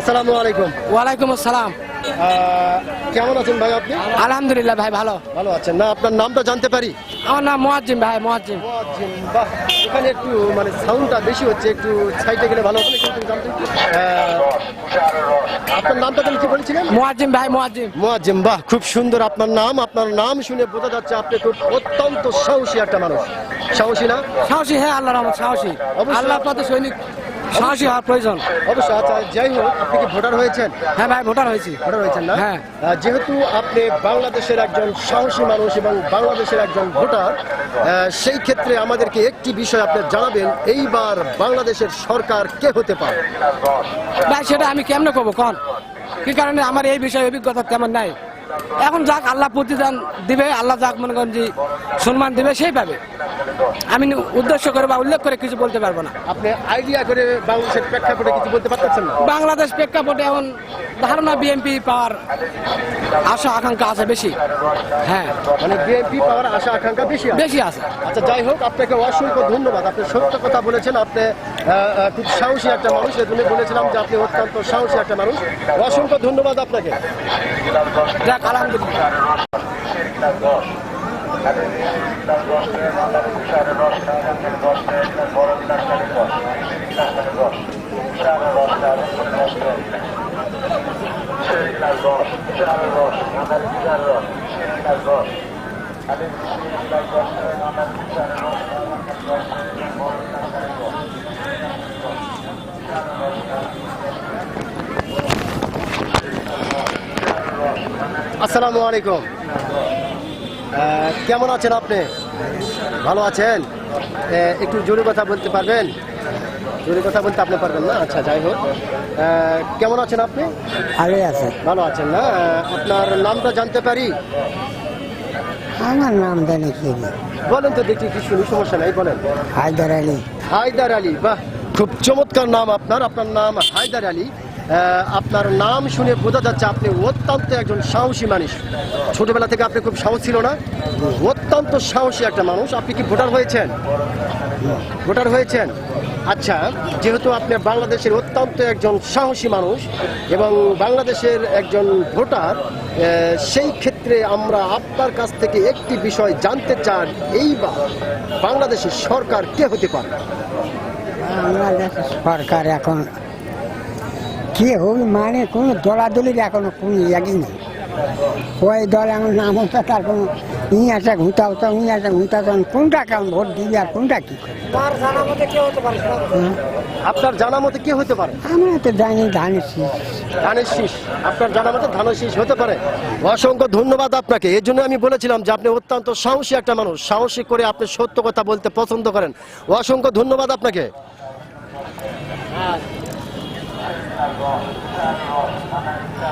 আসসালামু আলাইকুম। ওয়ালাইকুম আসসালাম। কেমন আছেন ভাই আপনি? আলহামদুলিল্লাহ ভাই ভালো। ভালো আছেন। না আপনার নামটা জানতে পারি? আমার নাম মোয়াজ্জিম ভাই মোয়াজ্জিম। মুয়াজ্জিম, বাহ। এখানে একটু মানে সাউন্ডটা বেশি হচ্ছে একটু সাইডে গেলে ভালো একটু। জানতে আপনার নামটা কি বলেছিলেন? মোয়াজ্জিম ভাই মোয়াজ্জিম। মুয়াজ্জিম বাহ খুব সুন্দর আপনার নাম। আপনার নাম শুনে বোঝা যাচ্ছে আপনি খুব অত্যন্ত সাহসী একটা মানুষ। সাহসী না? সাহসী হ্যাঁ আল্লাহ রহমত সাহসী। আল্লাহ পথে সৈনিক। সাহসী হওয়ার প্রয়োজন। অবশ্যই আচ্ছা যাই হোক আপনি কি ভোটার হয়েছেন? হ্যাঁ ভাই ভোটার হয়েছি। ভোটার হয়েছেন না? হ্যাঁ। যেহেতু আপনি বাংলাদেশের একজন সাহসী মানুষ এবং বাংলাদেশের একজন ভোটার সেই ক্ষেত্রে আমাদেরকে একটি বিষয় আপনি জানাবেন এইবার বাংলাদেশের সরকার কে হতে পারে? ভাই সেটা আমি কেমনে করব? কন? কি কারণে আমার এই বিষয়ে অভিজ্ঞতা তেমন নাই? এখন যাক আল্লাহ প্রতিদান দিবে আল্লাহ যাক মনে করেন যে সম্মান দিবে সেই পাবে। আমি উদ্দেশ্য করে বা উল্লেখ করে কিছু বলতে পারব না। আপনি আইডিয়া করে বাংলাদেশের প্রেক্ষাপটে কিছু বলতে পারতেছেন না? বাংলাদেশ প্রেক্ষাপটে এখন ধারণা বিএনপি পাওয়ার আশা আকাঙ্ক্ষা আছে বেশি। হ্যাঁ। মানে বিএনপি পাওয়ার আশা আকাঙ্ক্ষা বেশি বেশি আছে। আচ্ছা যাই হোক আপনাকে অসংখ্য ধন্যবাদ। আপনি সত্য কথা বলেছেন আপনি খুব সাহসী একটা মানুষ এজন্য বলেছিলাম যে আপনি অত্যন্ত সাহসী একটা মানুষ। অসংখ্য ধন্যবাদ আপনাকে। আলহামদুলিল্লাহ। আসসালামু আলাইকুম। কেমন আছেন আপনি? ভালো আছেন? একটু জোরে কথা বলতে পারবেন? জোরে কথা বলতে আপনি পারবেন না? আচ্ছা যাই হোক। কেমন আছেন আপনি? ভালো আছেন। ভালো আছেন না? আপনার নামটা জানতে পারি? আমার নাম জানি কি বলেন তো দেখি কি শুনি সমস্যা নাই বলেন। হায়দার আলী। হায়দার আলী বাহ! খুব চমৎকার নাম আপনার। আপনার নাম হায়দার আলী। আপনার নাম শুনে বোঝা যাচ্ছে আপনি অত্যন্ত একজন সাহসী মানুষ। ছোটবেলা থেকে আপনি খুব সাহস ছিল না? অত্যন্ত সাহসী একটা মানুষ। আপনি কি ভোটার হয়েছেন? ভোটার হয়েছেন? আচ্ছা যেহেতু আপনি বাংলাদেশের অত্যন্ত একজন সাহসী মানুষ এবং বাংলাদেশের একজন ভোটার সেই ক্ষেত্রে আমরা আপনার কাছ থেকে একটি বিষয় জানতে চান এইবার বাংলাদেশের সরকার কে হতে পারে? সরকার এখন কি হবে মানে কোনো দলাদলির এখনও কোনো ইয়াগই নেই। ওই দল এখন নাম হচ্ছে তার কোনো ই আছে ঘুঁটা হতো ই আছে ঘুঁটা তখন কোনটা কেমন ভোট দিবি আর কোনটা কি করবি? হ্যাঁ? আপনার জানা মতে কে হতে পারে? আমরা তো জানি ধানের শীষ। ধানের শীষ। আপনার জানা মতে ধানের শীষ হতে পারে। অসংখ্য ধন্যবাদ আপনাকে। এর জন্য আমি বলেছিলাম যে আপনি অত্যন্ত সাহসী একটা মানুষ। সাহসী করে আপনি সত্য কথা বলতে পছন্দ করেন। অসংখ্য ধন্যবাদ আপনাকে। Agar kita.